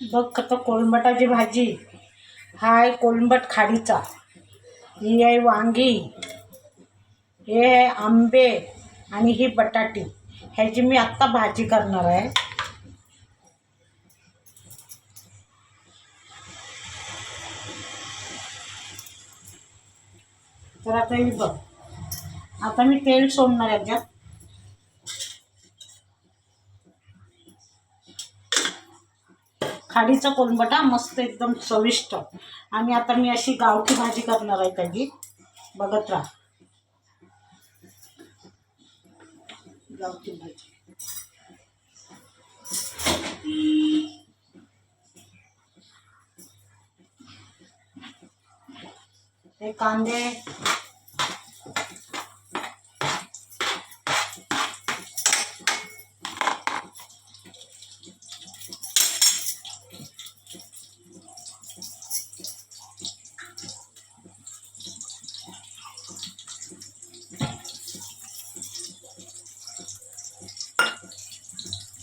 बघ कसं कोलंबटाची भाजी. हा आहे कोलंबट खाडीचा. ही आहे वांगी. हे आहे आंबे आणि ही बटाटी. ह्याची मी आत्ता भाजी करणार आहे. तर आता ही बघ. आता मी तेल सोडणार याच्यात. खाडीचा कोलंबटा मस्त एकदम चविष्ट. आणि आता मी अशी गावठी भाजी करणार आहे त्याची. बघत राहा. गावठी भाजी. हे कांदे.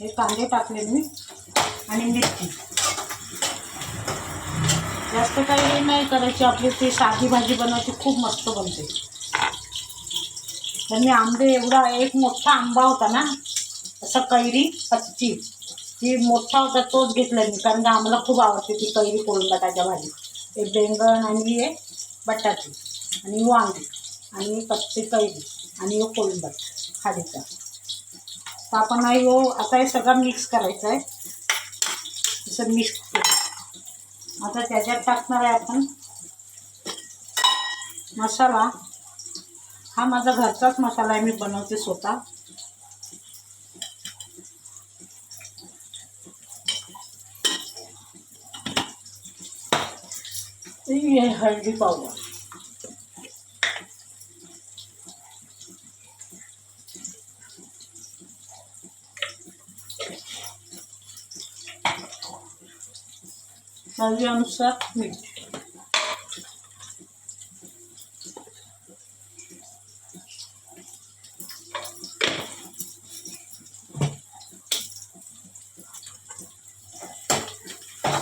हे कांदे टाकले मी आणि मिरची. जास्त काही हे नाही करायची आपली ती साधी भाजी बनवायची खूप मस्त बनते. तर मी आंबे एवढा एक मोठा आंबा होता ना असा कैरी कच्ची. ती मोठा होता तोच घेतला मी कारण का आम्हाला खूप आवडते ती कैरी कोलंबटाच्या भाजी. हे बेंगण आणि हे बटाटी आणि वांगी आणि कच्ची कैरी आणि हे कोलंबट खाडीचा. तर आपण हा हो आता हे सगळं मिक्स करायचं आहे असं मिक्स आता त्याच्यात टाकणार आहे आपण मसाला. हा माझा घरचाच मसाला आहे मी बनवते स्वतः. ही हळदी पावडर. चवीनुसार मीठ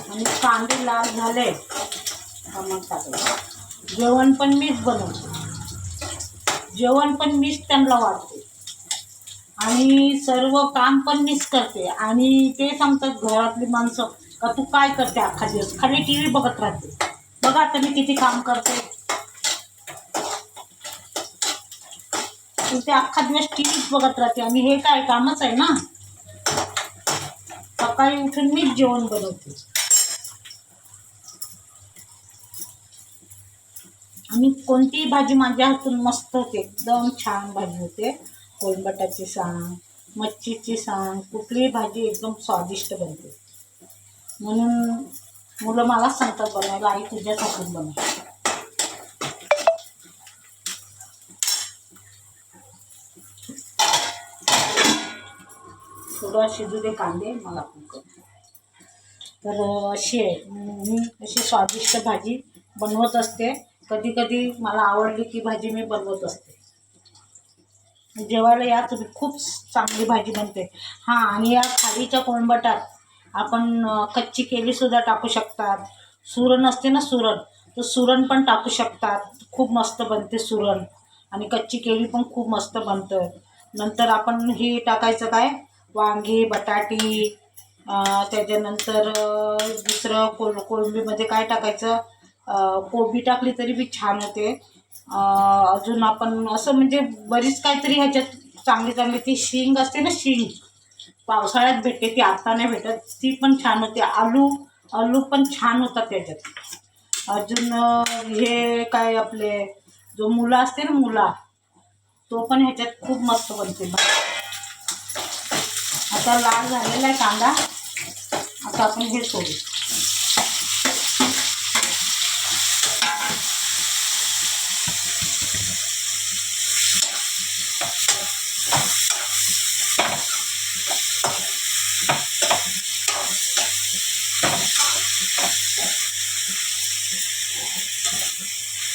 आणि कांदे लाल झाले. मग जेवण पण मीच बनवते. जेवण पण मीच त्यांना वाढते. आणि सर्व काम पण मीच करते. आणि ते सांगतात घरातली माणसं का तू काय करते अख्खा दिवस? खाली टी व्ही बघत राहते. बघा आता मी किती काम करते. ते अख्खा दिवस टी व्हीच बघत राहते आणि हे काय कामच आहे ना? सकाळी उठून मीच जेवण बनवते. आणि कोणतीही भाजी माझ्या हातून मस्त होते. एकदम छान भाजी होते. कोलबटाची सांग मच्छीची सांग कुठलीही भाजी एकदम स्वादिष्ट बनते. म्हणून मुलं मलाच सांगतात बनवायला आई तुझ्याच हातून बनव. थोडं शिजू दे कांदे मला तर अशी आहे मी अशी स्वादिष्ट भाजी बनवत असते. कधी कधी मला आवडली की भाजी मी बनवत असते. जेवायला या तुम्ही खूप चांगली भाजी बनते. हां आणि या खाडीच्या कोळंबटात आपण कच्ची केळीसुद्धा टाकू शकतात. सुरण असते ना सुरण तर सुरण पण टाकू शकतात. खूप मस्त बनते सुरण. आणि कच्ची केळी पण खूप मस्त बनतं. नंतर आपण हे टाकायचं काय? वांगी बटाटी त्याच्यानंतर दुसरं कोल कोळंबीमध्ये काय टाकायचं? कोबी टाकली तरी बी छान होते. अजून आपण असं म्हणजे बरीच काहीतरी ह्याच्यात चांगली चांगली ती शिंग असते ना शिंग पावसाळ्यात भेटते ती आता नाही भेटत. ती पण छान होते. आलू आलू पण छान होतात त्याच्यात. अजून हे काय आपले जो मुला असते ना मुला तो पण ह्याच्यात खूप मस्त बनते. आता लाल झालेला आहे कांदा. आता आपण हे सोडू.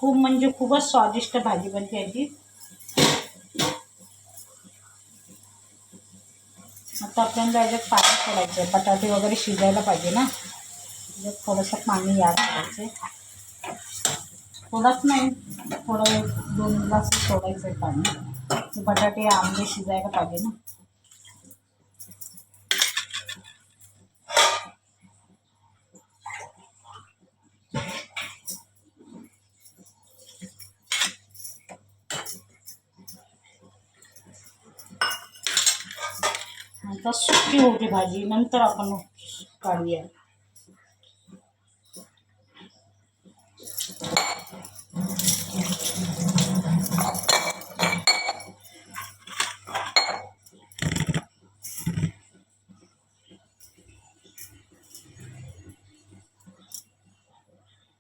खूप म्हणजे खूपच स्वादिष्ट भाजी बनते याची आता आपल्याला याच्यात पाणी सोडायचं आहे बटाटे वगैरे शिजायला पाहिजे ना. याच्यात थोडंसं पाणी याद करायचं थोडंच नाही. थोडं दोन ग्लास सोडायचं आहे पाणी. बटाटे आंबे शिजायला पाहिजे ना. आता सुकी होते भाजी नंतर आपण काढूया.